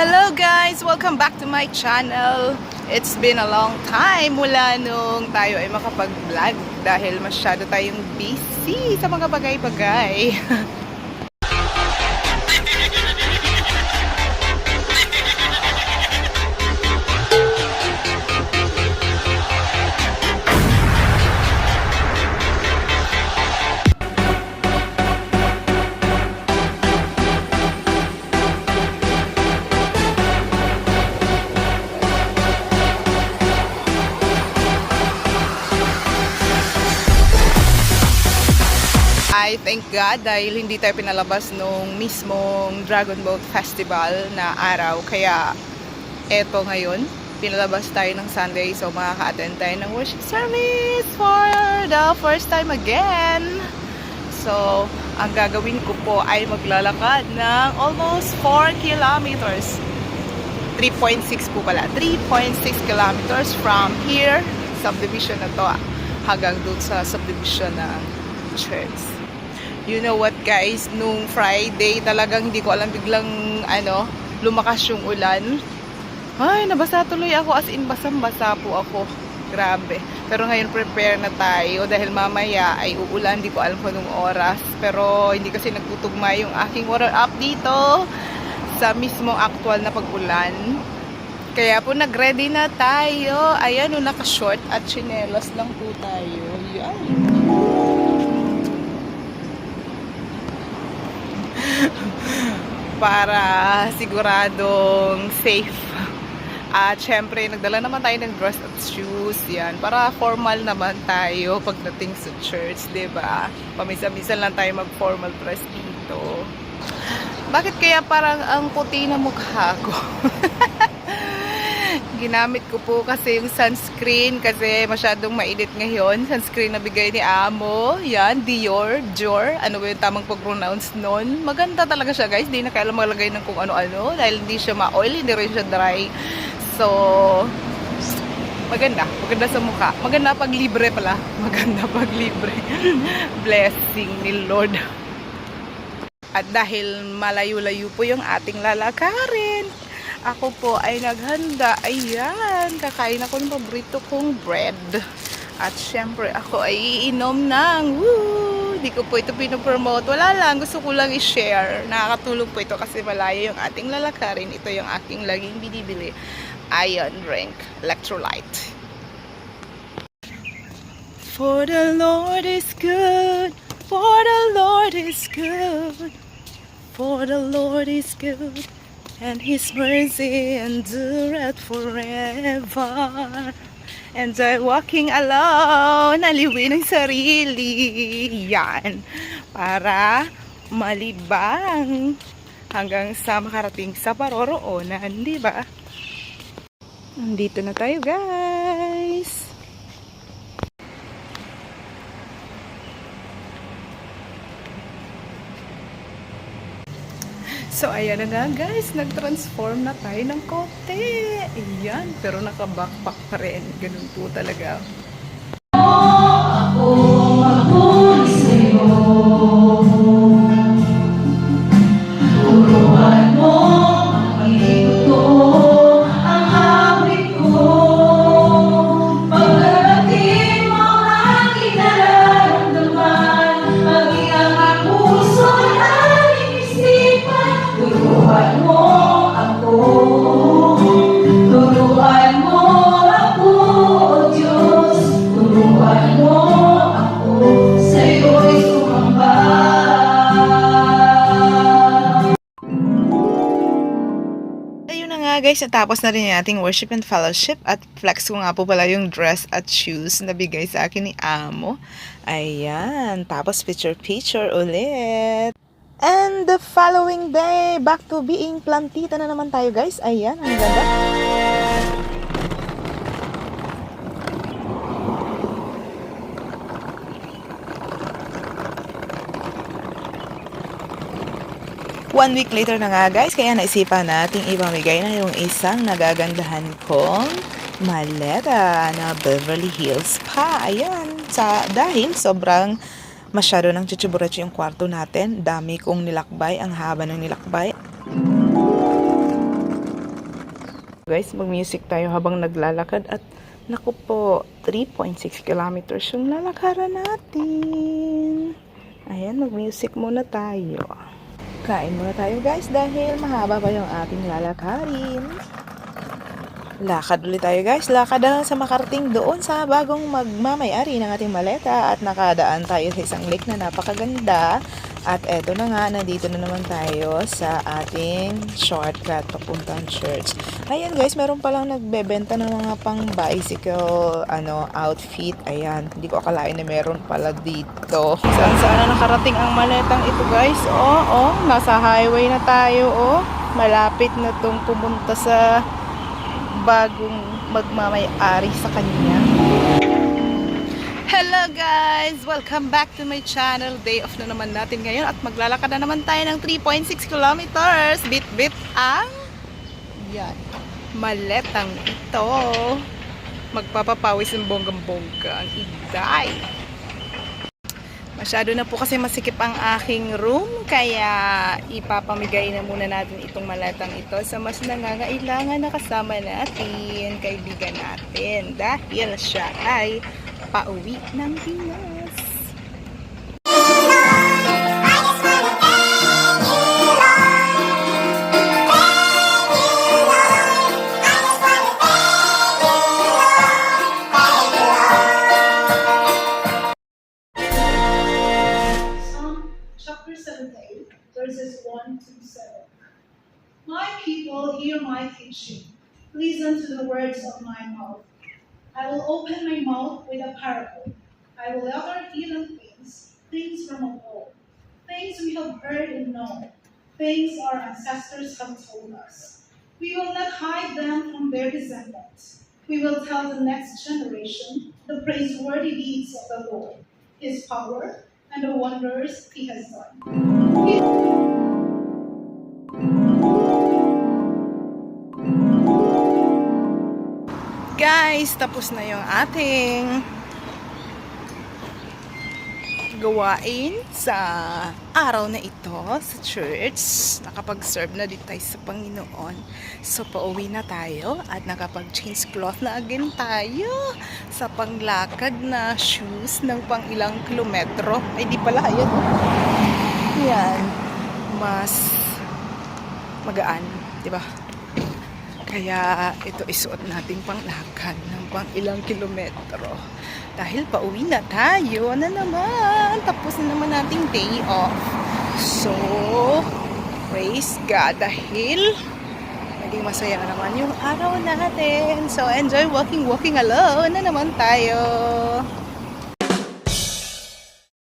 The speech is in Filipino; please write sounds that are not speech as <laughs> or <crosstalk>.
Hello guys! Welcome back to my channel. It's been a long time mula nung tayo ay makapag-vlog dahil masyado tayong busy sa mga bagay-bagay. <laughs> I thank God dahil hindi tayo pinalabas nung mismong Dragon Boat Festival na araw. Kaya eto ngayon, pinalabas tayo ng Sunday so makaka-attend tayo ng worship service for the first time again. So, ang gagawin ko po ay maglalakad ng almost 4 kilometers. 3.6 po pala. 3.6 kilometers from here, subdivision na to, ah, hanggang doon sa subdivision ng church. You know what guys, nung Friday talagang hindi ko alam biglang ano, lumakas yung ulan. Ay, nabasa tuloy ako as in basang-basa po ako. Grabe. Pero ngayon prepare na tayo dahil mamaya ay uulan, hindi ko alam kung anong oras. Pero hindi kasi nagtutugma yung aking water up dito sa mismong actual na pag-ulan. Kaya po nag-ready na tayo. Ayan, naka-short at chinelas lang po tayo. Yan. Para siguradong safe. At syempre, nagdala naman tayo ng dress at shoes. Yan. Para formal naman tayo pagdating sa church, ba? Pamisa-misa lang tayo mag-formal dress dito. Bakit kaya parang ang puti na mukha ko? <laughs> Ginamit ko po kasi yung sunscreen kasi masyadong mainit ngayon. Sunscreen na bigay ni Amo. Yan, Dior, Dior. Ano ba yung tamang pag-pronounce nun? Maganda talaga siya guys. Di na kailangan maglagay ng kung ano-ano dahil hindi siya ma-oil, hindi rin siya dry. So, maganda. Maganda sa mukha. Maganda pag libre pala. <laughs> Maganda pag libre. <laughs> Blessing ni Lord. At dahil malayo-layo po yung ating lalakarin, ako po ay naghanda. Ayan, kakain ako ng paborito kong bread. At syempre, ako ay iinom ng, woo! Hindi ko po ito pinopromote. Wala lang, gusto ko lang i-share. Nakakatulong po ito kasi malayo yung ating lalakarin. Ito yung aking laging binibili. Iron drink, electrolyte. For the Lord is good. For the Lord is good. For the Lord is good. And His mercy endureth forever. And I'm walking alone. Naliwin ang sarili. Yan. Para malibang hanggang sa makarating sa paroroonan. Di ba? Nandito na tayo guys. So, ayan na nga guys, nag-transform na tayo ng kote. Ayan, pero naka-backpack pa rin. Ganun po talaga. Turuan guys, natapos na rin yung ating worship and fellowship at flex ko nga po pala yung dress at shoes na bigay sa akin ni Amo. Ayan, tapos picture-picture ulit. And the following day, back to being plantita na naman tayo guys. Ayan, ang ganda. One week later na nga guys, kaya naisipan nating ipamigay na yung isang nagagandahan kong maleta na Beverly Hills pa. Ayan, sa, dahil sobrang masyado ng chuchuburetso yung kwarto natin. Dami kong nilakbay, ang haba ng nilakbay. Guys, mag-music tayo habang naglalakad at naku po, 3.6 kilometers yung lalakaran natin. Ayan, mag-music muna tayo. Kain muna tayo guys dahil mahaba pa yung ating lalakarin. Lakad ulit tayo guys. Lakad na sa makarating doon sa bagong magmamayari ng ating maleta at nakadaan tayo sa isang lake na napakaganda. At eto na nga, nandito na naman tayo sa ating shortcut papuntang church. Ayan guys, meron palang nagbebenta ng mga pang bicycle ano, outfit. Ayan, hindi ko akalain na meron pala dito. Saan saan na nakarating ang maletang ito guys? Oh, oh, nasa highway na tayo oh. Malapit na tong pumunta sa bagong magmamayari sa kanya. Hello guys! Welcome back to my channel. Day off na naman natin ngayon at maglalakad na naman tayo ng 3.6 kilometers. Bit-bit ang yan. Maletang ito. Magpapapawis ng bonggang-bongga ang iday. Masyado na po kasi masikip ang aking room kaya ipapamigay na muna natin itong maletang ito sa mas nangangailangan na kasama natin, kaibigan natin dahil siya ay pauwi ng Pinas. Psalm chapter 78, verses 1 to 7. My people, hear my teaching. Listen to the words of my mouth. I will open my mouth with a parable. I will utter hidden things, things from of old, things we have heard and known, things our ancestors have told us. We will not hide them from their descendants. We will tell the next generation the praiseworthy deeds of the Lord, his power, and the wonders he has done. Guys, tapos na yung ating gawain sa araw na ito sa church. Nakapag-serve na din tayo sa Panginoon. So, pauwi na tayo at nakapag-change cloth na again tayo sa panglakad na shoes ng pang ilang kilometro. Ay, di pala. Ayan. Yan. Mas magaan. Di ba? Kaya ito isuot nating panglakad ng pang ilang kilometro. Dahil pauwi na tayo na naman. Tapos na naman nating day off. So, praise God. Dahil naging masaya naman yung araw natin. So, enjoy walking, walking alone na naman tayo.